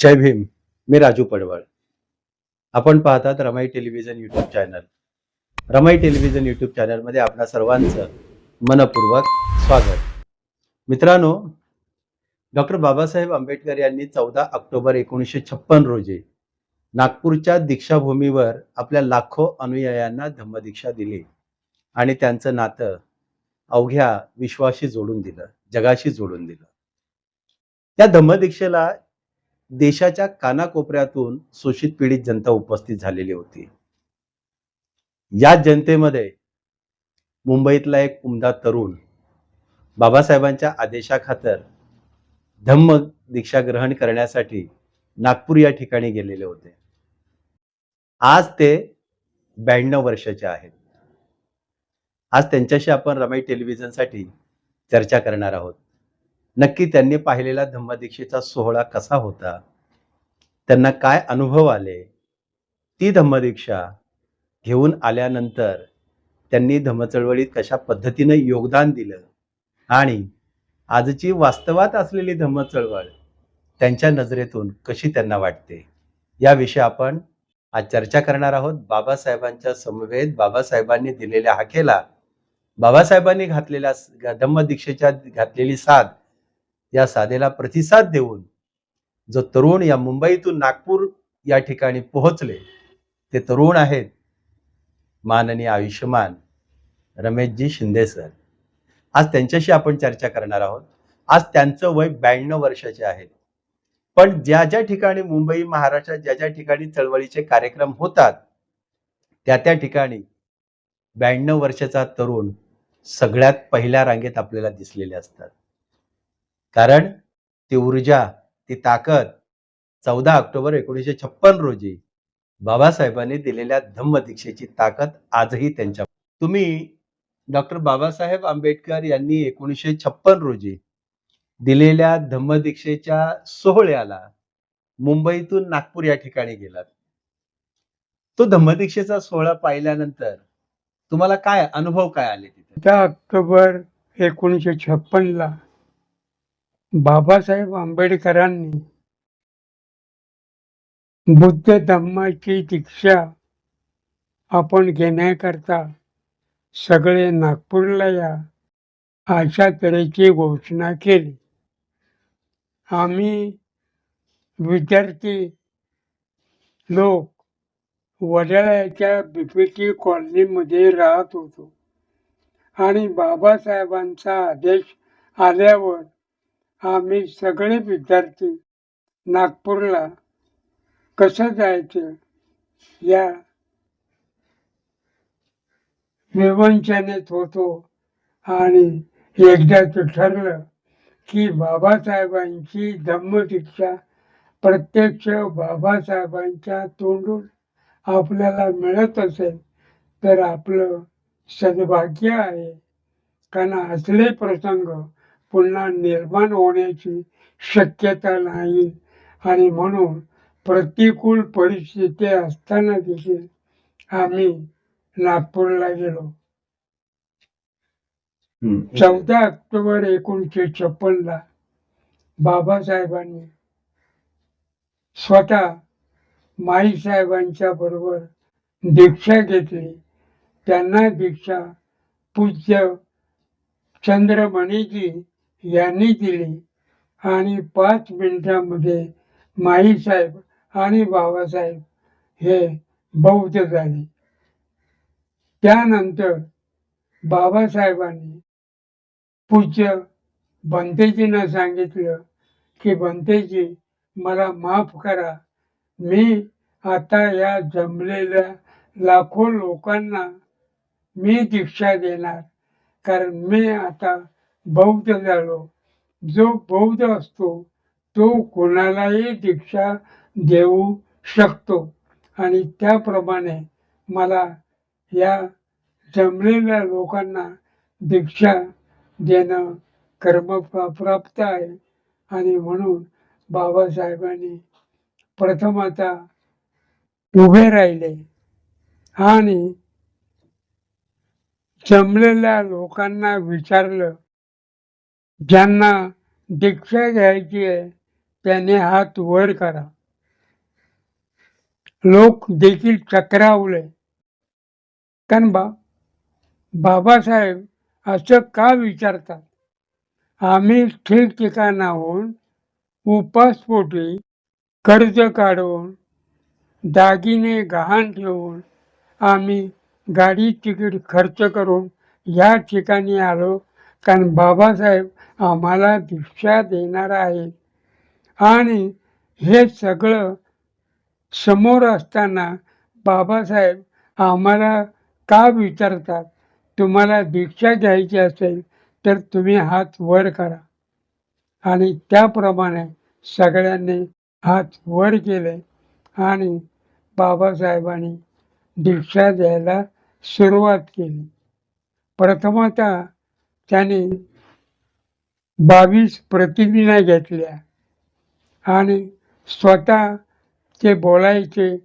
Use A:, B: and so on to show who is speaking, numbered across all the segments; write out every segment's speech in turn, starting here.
A: जय भीम मी राजू पडवळ. आपण पाहतात Ramai television YouTube channel Ramai television YouTube चॅनलमध्ये आपल्या सर्वांचं मनपूर्वक स्वागत. मित्रांनो डॉक्टर बाबासाहेब आंबेडकर यांनी चौदा ऑक्टोबर एकोणीसशे छप्पन रोजी नागपूरच्या दीक्षाभूमीवर आपल्या लाखो अनुयायांना धम्मदीक्षा दिली आणि त्यांचं नातं अवघ्या विश्वाशी जोडून दिलं जगाशी जोडून दिलं. त्या धम्मदीक्षेला देशाच्या कानाकोपऱ्यातून शोषित पीडित जनता उपस्थित झालेली होती. या जनतेमध्ये मुंबईतला एक उमदा तरुण बाबासाहेबांच्या आदेशाखातर धम्म दीक्षा ग्रहण करण्यासाठी नागपूर या ठिकाणी गेलेले होते. आज ते ब्याण्णव वर्षाचे आहेत. आज त्यांच्याशी आपण रमाई टेलिव्हिजनसाठी चर्चा करणार आहोत. नक्की त्यांनी पाहिलेला धम्मदीक्षेचा सोहळा कसा होता? त्यांना काय अनुभव आले? ती धम्मदीक्षा घेऊन आल्यानंतर त्यांनी धम्मचळवळीत कशा पद्धतीनं योगदान दिलं? आणि आजची वास्तवात असलेली धम्मचळवळ त्यांच्या नजरेतून कशी त्यांना वाटते? याविषयी आपण आज चर्चा करणार आहोत. बाबासाहेबांच्या समवेत बाबासाहेबांनी दिलेल्या हाकेला बाबासाहेबांनी घातलेल्या धम्मदीक्षेच्या घातलेली साथ या साधेला प्रतिसाद देऊन जो तरुण या मुंबईतून नागपूर या ठिकाणी पोहोचले ते तरुण आहेत माननीय आयुष्यमान रमेशजी शिंदे सर. आज त्यांच्याशी आपण चर्चा करणार आहोत. आज त्यांचं वय ब्याण्णव वर्षाचे आहे. पण ज्या ज्या ठिकाणी मुंबई महाराष्ट्रात ज्या ज्या ठिकाणी चळवळीचे कार्यक्रम होतात त्या त्या ठिकाणी ब्याण्णव वर्षाचा तरुण सगळ्यात पहिल्या रांगेत आपल्याला दिसलेले असतात. कारण ती ऊर्जा ती ताकद चौदा ऑक्टोबर एकोणीसशे छप्पन रोजी बाबासाहेबांनी दिलेल्या धम्मदीक्षेची ताकद आजही त्यांच्या तुम्ही डॉक्टर बाबासाहेब आंबेडकर यांनी एकोणीसशे छप्पन रोजी दिलेल्या धम्मदीक्षेच्या सोहळ्याला मुंबईतून नागपूर या ठिकाणी गेलात. तो धम्मदीक्षेचा सोहळा पाहिल्यानंतर तुम्हाला काय अनुभव काय आले तिथे?
B: ऑक्टोबर एकोणीसशे छप्पनला बाबासाहेब आंबेडकरांनी बुद्ध धम्माची दीक्षा आपण घेण्याकरता सगळे नागपूरला या अशा तऱ्हेची घोषणा केली. आम्ही विद्यार्थी लोक वडाळ्याच्या बीपीटी कॉलनीमध्ये राहत होतो आणि बाबासाहेबांचा आदेश आल्यावर आम्ही सगळे विद्यार्थी नागपूरला कसं जायचं या विवंचनेत होतो. आणि एकदाच ठरलं की बाबासाहेबांची धम्मदीक्षा प्रत्यक्ष बाबासाहेबांच्या तोंडून आपल्याला मिळत असेल तर आपलं सद्भाग्य आहे. कारण असले प्रसंग पुन्हा निर्माण होण्याची शक्यता नाही. आणि म्हणून प्रतिकूल परिस्थिती असताना देखील आम्ही नागपूरला गेलो. चौदा ऑक्टोबर एकोणीसशे छप्पनला बाबासाहेबांनी स्वतः माईसाहेबांच्या बरोबर दीक्षा घेतली. त्यांना दीक्षा पूज्य चंद्रमणीजी यांनी दिली. आणि पाच मिनिटांमध्ये माईसाहेब आणि बाबासाहेब हे बौद्ध झाले. त्यानंतर बाबासाहेबांनी पूज्य बंतेजींना सांगितलं की बंतेजी मला माफ करा. मी आता या जमलेल्या लाखो लोकांना मी दीक्षा देणार. कारण मी आता बौद्ध झालो जो बौद्ध असतो तो कोणालाही दीक्षा देऊ शकतो. आणि त्याप्रमाणे मला या जमलेल्या लोकांना दीक्षा देणं कर्म प्राप्त आहे. आणि म्हणून बाबासाहेबांनी प्रथम आता उभे राहिले. आणि जमलेल्या लोकांना विचारलं ज्यांना दीक्षा घ्यायची आहे त्याने हात वर करा. लोक देखील चक्रावले. कारण बा बाबासाहेब असं का विचारतात? आम्ही ठिकठिकाणाहून उपासपोटी कर्ज काढून दागिने गहाण ठेवून आम्ही गाडी तिकीट खर्च करून या ठिकाणी आलो. कारण बाबासाहेब आम्हाला भिक्षा देणार आहे. आणि हे सगळं समोर असताना बाबासाहेब आम्हाला का विचारतात? तुम्हाला दीक्षा घ्यायची असेल तर तुम्ही हात वर करा. आणि त्याप्रमाणे सगळ्यांनी हात वर केले आणि बाबासाहेबांनी दीक्षा द्यायला सुरुवात केली. प्रथमतः त्याने बावीस प्रतिज्ञा घेतल्या. आणि स्वतः ते बोलायचे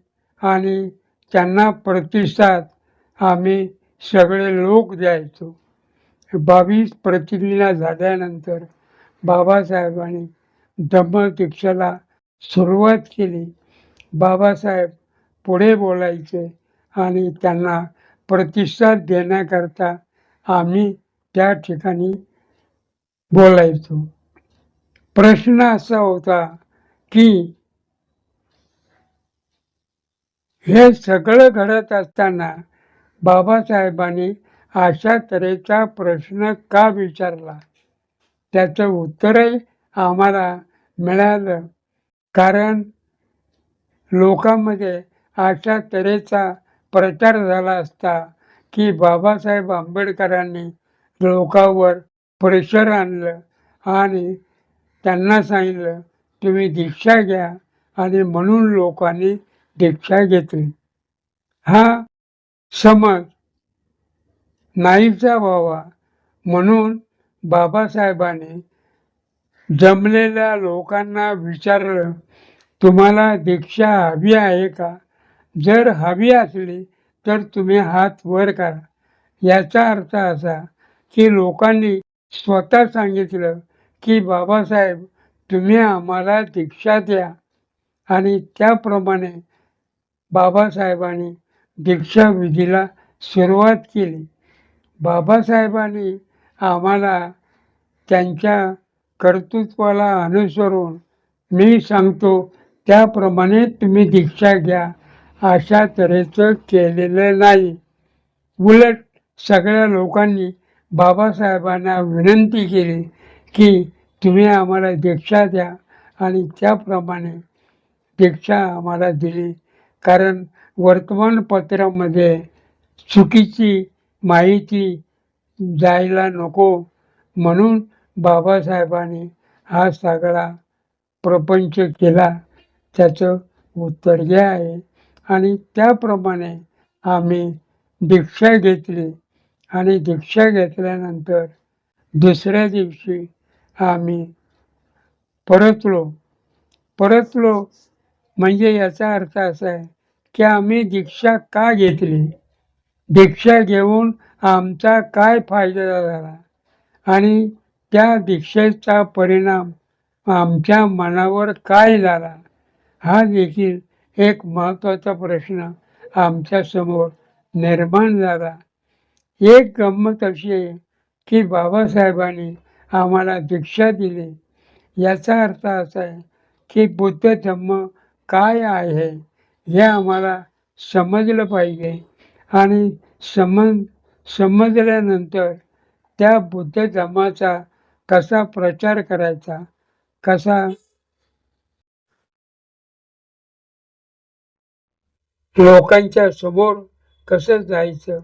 B: आणि त्यांना प्रतिसाद आम्ही सगळे लोक द्यायचो. बावीस प्रतिज्ञा झाल्यानंतर बाबासाहेबांनी धम्मदीक्षेला सुरुवात केली. बाबासाहेब पुढे बोलायचे आणि त्यांना प्रतिसाद देण्याकरता आम्ही त्या ठिकाणी बोलायचो. प्रश्न असा होता की हे सगळं घडत असताना बाबासाहेबांनी अशा तऱ्हेचा प्रश्न का विचारला? त्याचं उत्तरही आम्हाला मिळालं. कारण लोकांमध्ये अशा तऱ्हेचा प्रचार झाला असता की बाबासाहेब आंबेडकरांनी लोकांवर प्रेशर आणलं आणि त्यांना सांगितलं तुम्ही दीक्षा घ्या. आणि म्हणून लोकांनी दीक्षा घेतली. हा समज नाहीचा व्हावा म्हणून बाबासाहेबांनी जमलेल्या लोकांना विचारलं तुम्हाला दीक्षा हवी आहे का? जर हवी असली तर तुम्ही हात वर करा. याचा अर्थ असा की लोकांनी स्वतः सांगितलं की बाबासाहेब तुम्ही आम्हाला दीक्षा द्या. आणि त्याप्रमाणे बाबासाहेबांनी दीक्षा विधीला सुरुवात केली. बाबासाहेबांनी आम्हाला त्यांच्या कर्तृत्वाला अनुसरून मी सांगतो त्याप्रमाणे तुम्ही दीक्षा घ्या अशा तऱ्हेचं केलेलं नाही. उलट सगळ्या लोकांनी बाबासाहेबांना विनंती केली की तुम्ही आम्हाला दीक्षा द्या आणि त्याप्रमाणे दीक्षा आम्हाला दिली. कारण वर्तमानपत्रामध्ये चुकीची माहिती जायला नको म्हणून बाबासाहेबांनी हा सगळा प्रपंच केला. त्याचं उत्तर हे आहे. आणि त्याप्रमाणे आम्ही दीक्षा घेतली. आणि दीक्षा घेतल्यानंतर दुसऱ्या दिवशी आम्ही परतलो. परतलो म्हणजे याचा अर्थ असा आहे की आम्ही दीक्षा का घेतली? दीक्षा घेऊन आमचा काय फायदा झाला? आणि त्या दीक्षेचा परिणाम आमच्या मनावर काय झाला? हा देखील एक महत्त्वाचा प्रश्न आमच्यासमोर निर्माण झाला. एक गंमत अशी आहे की बाबासाहेबांनी आम्हाला दीक्षा दिली. याचा अर्थ असा आहे की बुद्ध धम्म काय आहे हे आम्हाला समजलं पाहिजे आणि समज समजल्यानंतर त्या बुद्ध धम्माचा कसा प्रचार करायचा कसा लोकांच्या समोर कसं जायचं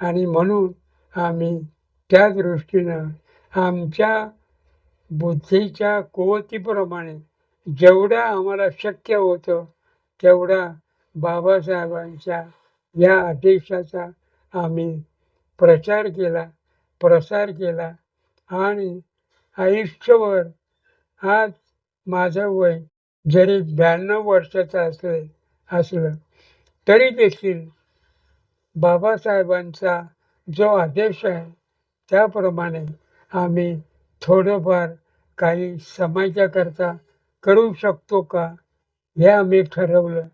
B: आणि म्हणून आम्ही त्या दृष्टीनं आमच्या बुद्धीच्या कुवतीप्रमाणे जेवढ्या आम्हाला शक्य होतं तेवढा बाबासाहेबांच्या या आदेशाचा आम्ही प्रचार केला प्रसार केला आणि आयुष्यभर आज माझं वय जरी ब्याण्णव वर्षाचं असले असलं तरी देखील बाबासाहेबांचा जो आदेश आहे त्याप्रमाणे आम्ही थोडंफार काही समाजाकरता करू शकतो का हे आम्ही ठरवलं.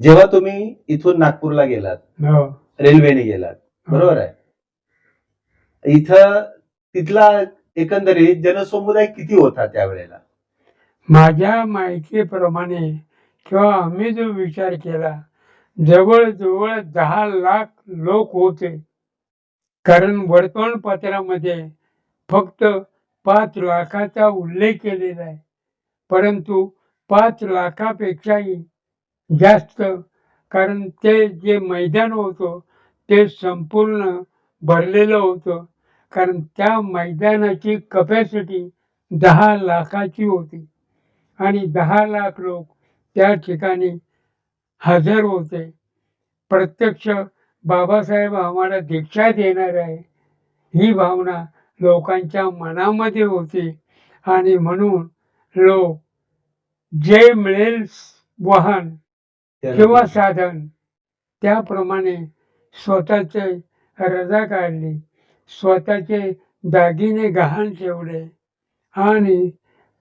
A: जेव्हा तुम्ही इथून नागपूरला गेलात
B: हो.
A: रेल्वेने गेलात बरोबर आहे? इथं तिथला एकंदरीत जनसमुदाय किती होता त्यावेळेला?
B: माझ्या माहितीप्रमाणे किंवा आम्ही जो विचार केला जवळजवळ दहा लाख लोक होते. कारण वर्तमानपत्रामध्ये फक्त पाच लाखाचा उल्लेख केलेला आहे. परंतु पाच लाखापेक्षाही जास्त कारण ते जे मैदान होतं ते संपूर्ण भरलेलं होतं. कारण त्या मैदानाची कपॅसिटी दहा लाखाची होती. आणि दहा लाख लोक त्या ठिकाणी हजर होते. प्रत्यक्ष बाबासाहेब आम्हाला दीक्षा देणार आहे. ही भावना लोकांच्या मनामध्ये होती आणि म्हणून लोक जे मिळेल वाहन किंवा साधन त्याप्रमाणे स्वतःचे रजा काढली. स्वतःचे दागिने गहाण ठेवले आणि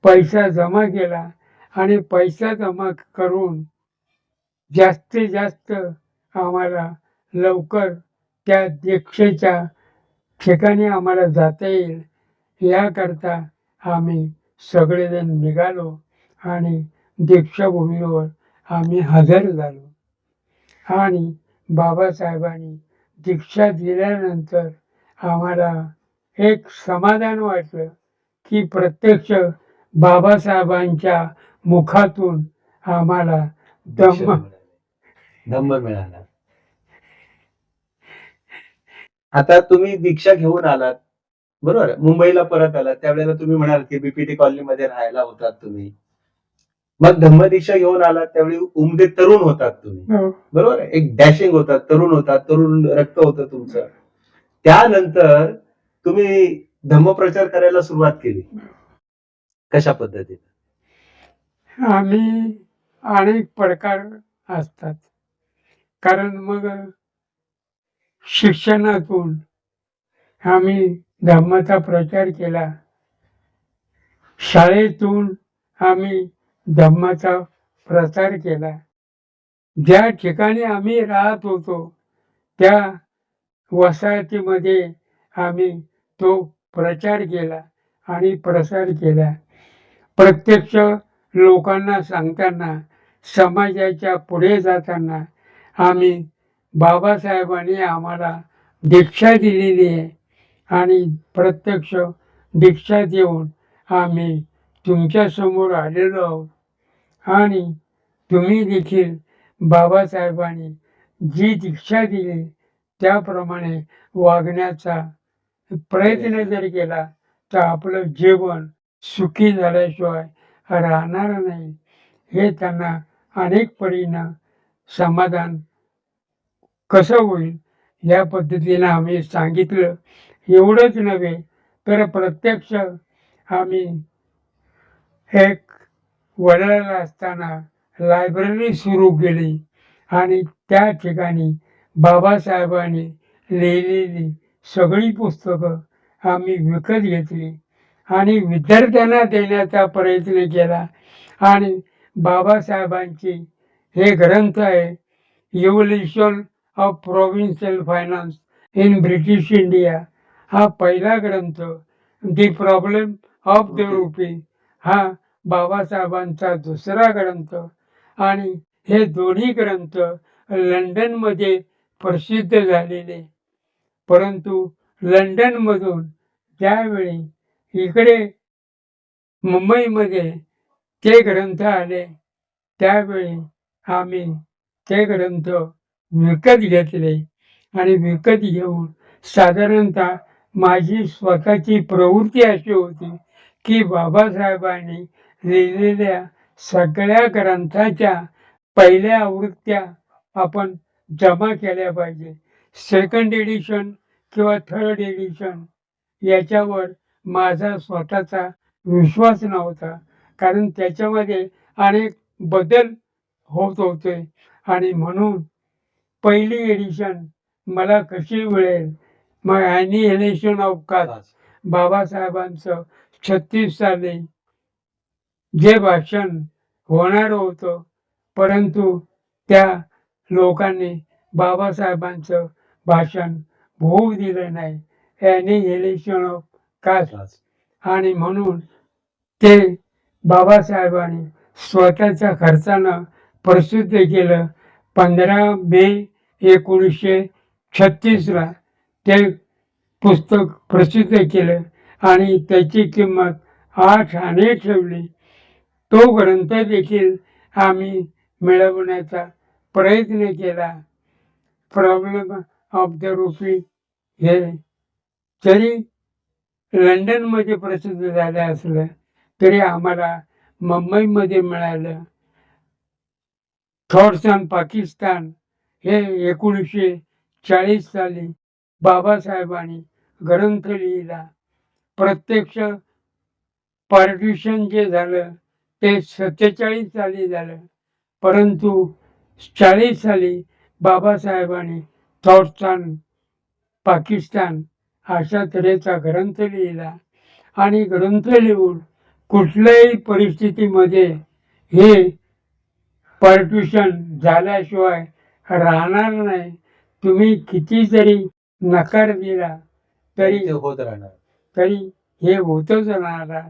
B: पैसा जमा केला आणि पैसा जमा करून जास्तीत जास्त आम्हाला लवकर त्या दीक्षेच्या ठिकाणी आम्हाला जाता येईल. याकरता आम्ही सगळेजण निघालो आणि दीक्षाभूमीवर आम्ही हजर झालो. आणि बाबासाहेबांनी दीक्षा दिल्यानंतर आम्हाला एक समाधान वाटलं की प्रत्यक्ष बाबासाहेबांच्या मुखातून आम्हाला धम्म
A: धम्म मिळाला. आता तुम्ही दीक्षा घेऊन आलात. बरोबर? मुंबईला परत आलात. त्यावेळेला तुम्ही म्हणाल की बीपीटी कॉलनीमध्ये राहायला होतात तुम्ही. मग धम्म दीक्षा घेऊन आलात त्यावेळी उमदे तरुण होतात तुम्ही.
B: हो,
A: बरोबर? एक डॅशिंग होतात तरुण होतात तरुण रक्त होतं तुमचं. त्यानंतर तुम्ही धम्मप्रचार करायला सुरुवात केली. कशा पद्धतीने?
B: आम्ही अनेक प्रकार असतात. कारण मग शिक्षणातून आम्ही धर्माचा प्रचार केला. शाळेतून आम्ही धम्माचा प्रचार केला. ज्या ठिकाणी आम्ही राहत होतो त्या वसाहतीमध्ये आम्ही तो प्रचार केला आणि प्रसार केला. प्रत्यक्ष लोकांना सांगताना समाजाच्या पुढे जाताना आम्ही बाबासाहेबांनी आम्हाला दीक्षा दिलेली आहे. आणि प्रत्यक्ष दीक्षा देऊन आम्ही तुमच्यासमोर आलेलो आहोत. आणि तुम्ही देखील बाबासाहेबांनी जी दीक्षा दिली त्याप्रमाणे वागण्याचा प्रयत्न जर केला तर आपलं जीवन सुखी झाल्याशिवाय राहणार नाही. हे त्यांना अनेक परीनं समाधान कसं होईल या पद्धतीनं आम्ही सांगितलं. एवढंच नव्हे तर प्रत्यक्ष आम्ही एक वडाला असताना लायब्ररी सुरू केली आणि त्या ठिकाणी बाबासाहेबांनी लिहिलेली सगळी पुस्तकं आम्ही विकत घेतली आणि विद्यार्थ्यांना देण्याचा प्रयत्न केला आणि बाबासाहेबांची हे ग्रंथ आहे evolution of provincial finance in British India हा पहिला ग्रंथ the problem of the rupee हा बाबासाहेबांचा दुसरा ग्रंथ आणि हे दोन्ही ग्रंथ लंडनमध्ये प्रसिद्ध झालेले. परंतु लंडनमधून त्यावेळी इकडे मुंबईमध्ये ते ग्रंथ आले त्यावेळी आम्ही ते ग्रंथ विकत घेतले आणि विकत घेऊन साधारणतः माझी स्वतःची प्रवृत्ती अशी होती की बाबासाहेबांनी लिहिलेल्या सगळ्या ग्रंथाच्या पहिल्या आवृत्त्या आपण जमा केल्या पाहिजे. सेकंड एडिशन किंवा थर्ड एडिशन याच्यावर माझा स्वतःचा विश्वास नव्हता. कारण त्याच्यामध्ये अनेक बदल होत होते आणि म्हणून पहिली एडिशन मला कशी मिळेल? मग ॲनिहिलेशन ऑफ कास्ट बाबासाहेबांचं छत्तीस साली जे भाषण होणार होतं परंतु त्या लोकांनी बाबासाहेबांचं भाषण होऊ दिलं नाही. ॲनिहिलेशन ऑफ कास्ट आणि म्हणून ते बाबासाहेबांनी स्वतःच्या खर्चानं प्रसिद्ध केलं. पंधरा मे एकोणीसशे छत्तीसला ते पुस्तक प्रसिद्ध केलं आणि त्याची किंमत आठ आणे ठेवली. तो ग्रंथ देखील आम्ही मिळवण्याचा प्रयत्न केला. प्रॉब्लेम ऑफ द रुपी हे जरी लंडनमध्ये प्रसिद्ध झालं असलं तरी आम्हाला मुंबईमध्ये मिळालं. थॉट्स पाकिस्तान हे एकोणीसशे चाळीस साली बाबासाहेबांनी ग्रंथ लिहिला. प्रत्यक्ष पार्टिशन जे झालं ते सत्तेचाळीस साली झालं. परंतु चाळीस साली बाबासाहेबांनी थॉट्स पाकिस्तान अशा तऱ्हेचा ग्रंथ लिहिला. आणि ग्रंथ लिहून कुठल्याही परिस्थितीमध्ये हे पार्टिशन झाल्याशिवाय राहणार नाही. तुम्ही किती जरी नकार दिला तरी
A: ते होत राहणार.
B: तरी हे होतच राहणार.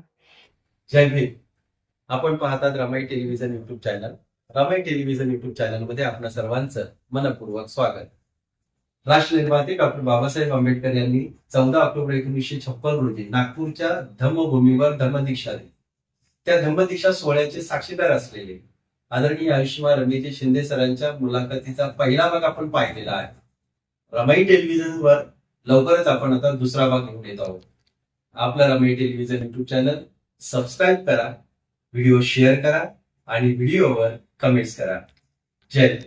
A: जय भीम. आपण पाहतात Ramai television YouTube channel. Ramai television YouTube चॅनलमध्ये आपल्या सर्वांचं मनपूर्वक स्वागत. राष्ट्रनिर्माते डॉक्टर बाबासाहेब आंबेडकर यांनी चौदा ऑक्टोबर एकोणीसशे छप्पन रोजी नागपूरच्या धम्मभूमीवर धम्मदीक्षा दिली. त्या धम्मदीक्षा सोहळ्याचे साक्षीदार असलेले आदरणीय आयुष्यमान रणजित शिंदे सरांच्या मुलाखतीचा पहिला भाग आपण पाहिलेला आहे. रमाई टेलिव्हिजनवर लवकरच आपण आता दुसरा भाग घेऊन येत आहोत. आपला Ramai television YouTube channel subscribe करा व्हिडिओ शेअर करा आणि व्हिडिओवर कमेंट्स करा. जय